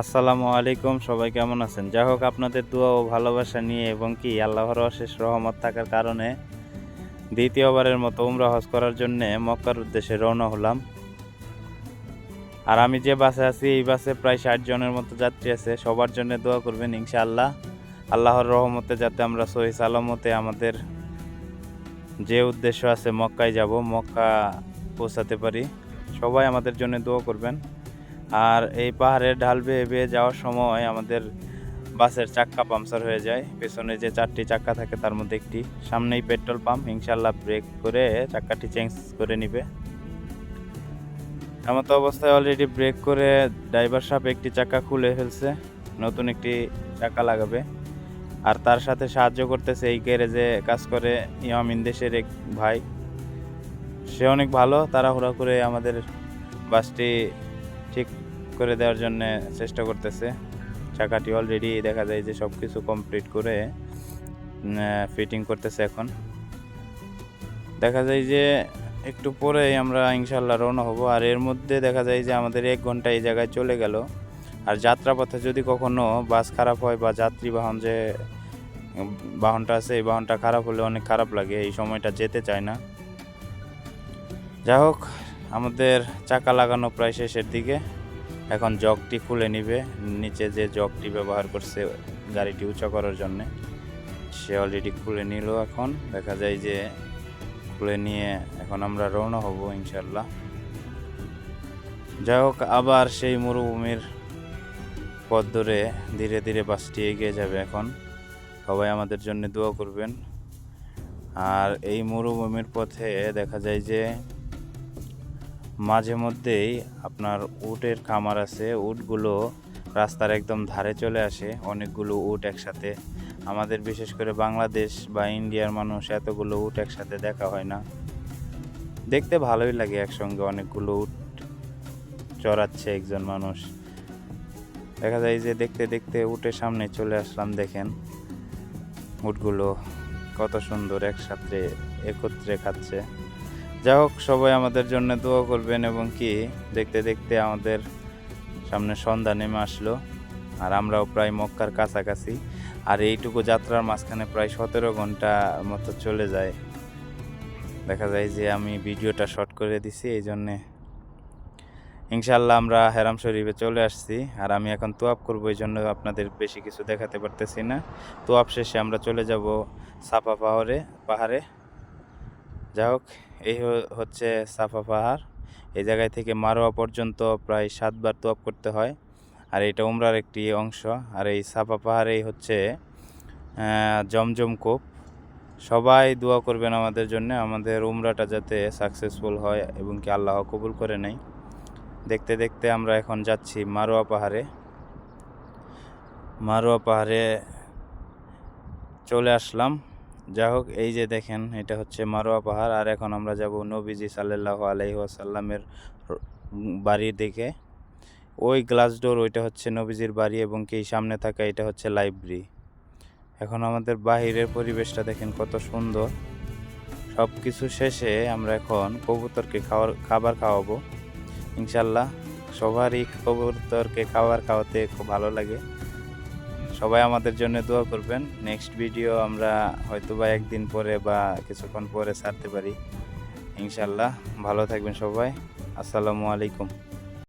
আসসালামু আলাইকুম, সবাই কেমন আছেন? যাই হোক, আপনাদের দোয়া ও ভালোবাসা নিয়ে এবং কি আল্লাহর অশেষ রহমত থাকার কারণে দ্বিতীয়বারের মতো উমরা হজ করার জন্যে মক্কার উদ্দেশ্যে রওনা হলাম। আর আমি যে বাসে আছি, এই বাসে প্রায় ষাট জনের মতো যাত্রী আছে, সবার জন্য দোয়া করবেন ইনশাআল্লাহ। আল্লাহর রহমতে যাতে আমরা সহি সালামতে আমাদের যে উদ্দেশ্য আছে মক্কায় যাব, মক্কা পৌঁছাতে পারি। সবাই আমাদের জন্য দোয়া করবেন। আর এই পাহাড়ের ঢাল বেয়ে বেয়ে যাওয়ার সময় আমাদের বাসের চাক্কা পাংচার হয়ে যায়। পেছনে যে চারটি চাক্কা থাকে তার মধ্যে একটি। সামনেই পেট্রোল পাম্প ইনশাল্লাহ ব্রেক করে চাক্কাটি চেঞ্জ করে নিবে। এমন তো অবস্থায় অলরেডি ব্রেক করে ড্রাইভার সাহেব একটি চাক্কা খুলে ফেলছে, নতুন একটি চাক্কা লাগাবে। আর তার সাথে সাহায্য করতেছে এই গ্যারেজে কাজ করে ইয়ামিন দেশের এক ভাই। সে অনেক ভালো, তাড়াহুড়া করে আমাদের বাসটি ঠিক করে দেওয়ার জন্য চেষ্টা করতেছে। চাকাটি অলরেডি দেখা যায় যে সব কিছু কমপ্লিট করে ফিটিং করতেছে এখন। দেখা যায় যে একটু পরেই আমরা ইনশাল্লাহ রওনা হব। আর এর মধ্যে দেখা যায় যে আমাদের এক ঘণ্টা এই জায়গায় চলে গেল। আর যাত্রাপথে যদি কখনো বাস খারাপ হয় বা যাত্রী বাহন যে বাহনটা আছে, এই বাহনটা খারাপ হলে অনেক খারাপ লাগে, এই সময়টা যেতে চায় না। যাই হোক, আমাদের চাকা লাগানো প্রায় শেষের দিকে। এখন জগটি খুলে নিবে, নিচে যে জগটি ব্যবহার করছে গাড়িটি উঁচা করার জন্য, সে অলরেডি খুলে নিল এখন। দেখা যায় যে খুলে নিয়ে এখন আমরা রওনা হব ইনশাল্লাহ যাই হোক, আবার সেই মরুভূমির পথ ধরে ধীরে ধীরে বাসটি এগিয়ে যাবে এখন। সবাই আমাদের জন্য দোয়া করবেন। আর এই মরুভূমির পথে দেখা যায় যে মাঝে মধ্যেই আপনার উটের খামার আছে, উটগুলো রাস্তার একদম ধারে চলে আসে, অনেকগুলো উট একসাথে। আমাদের বিশেষ করে বাংলাদেশ বা ইন্ডিয়ার মানুষ এতগুলো উট একসাথে দেখা হয় না। দেখতে ভালোই লাগে একসঙ্গে অনেকগুলো উট চড়াচ্ছে একজন মানুষ। দেখা যায় যে দেখতে দেখতে উটের সামনে চলে আসলাম, দেখেন। উটগুলো কত সুন্দর একসাথে একত্রে খাচ্ছে। যাই হোক, সবাই আমাদের জন্য দোয়া করবেন এবং কি, দেখতে দেখতে আমাদের সামনে সন্ধ্যা নেমে আসলো আর আমরাও প্রায় মক্কার কাছাকাছি। আর এইটুকু যাত্রার মাঝখানে প্রায় সতেরো ঘণ্টা মতো চলে যায়। দেখা যায় যে আমি ভিডিওটা শর্ট করে দিছি, এই জন্যে ইনশাল্লাহ আমরা হেরাম শরীফে চলে আসছি। আর আমি এখন তোয়াপ করব, এই জন্য আপনাদের বেশি কিছু দেখাতে পারতেছি না। তোয়াপ শেষে আমরা চলে যাব সাফা পাহাড়ে পাহাড়ে। যাই হোক, এই হচ্ছে সাফা পাহাড়। এই জায়গায় থেকে মারোয়া পর্যন্ত প্রায় সাতবার তোয়াপ করতে হয়। আর এটা উমরার একটি অংশ। আর এই সাফা পাহাড়েই হচ্ছে জমজম কূপ। সবাই দোয়া করবেন আমাদের জন্য, আমাদের উমরাটা যাতে সাকসেসফুল হয় এবং কি আল্লাহ কবুল করে নেয়। দেখতে দেখতে আমরা এখন যাচ্ছি মারোয়া পাহাড়ে। মারোয়া পাহাড়ে চলে আসলাম। যা হোক এই যে দেখেন, এটা হচ্ছে মারোয়া পাহাড়। আর এখন আমরা যাব নবীজি সাল্লাহ আলাইহি আসাল্লামের বাড়ির দিকে। ওই গ্লাস ডোর, ওইটা হচ্ছে নবীজির বাড়ি এবং কি সামনে থাকা এটা হচ্ছে লাইব্রেরি। এখন আমাদের বাহিরের পরিবেশটা দেখেন কত সুন্দর। সব কিছু শেষে আমরা এখন কবুতরকে খাওয়ার, খাবার খাওয়াবো। ইনশাল্লাহ সবারই কবুতরকে খাবার খাওয়াতে খুব ভালো লাগে। সবাই আমাদের জন্য দোয়া করবেন। নেক্সট ভিডিও আমরা হয়তো বা একদিন পরে বা কিছুক্ষণ পরে ছাড়তে পারি। ইনশাল্লাহ ভালো থাকবেন সবাই। আসসালামু আলাইকুম।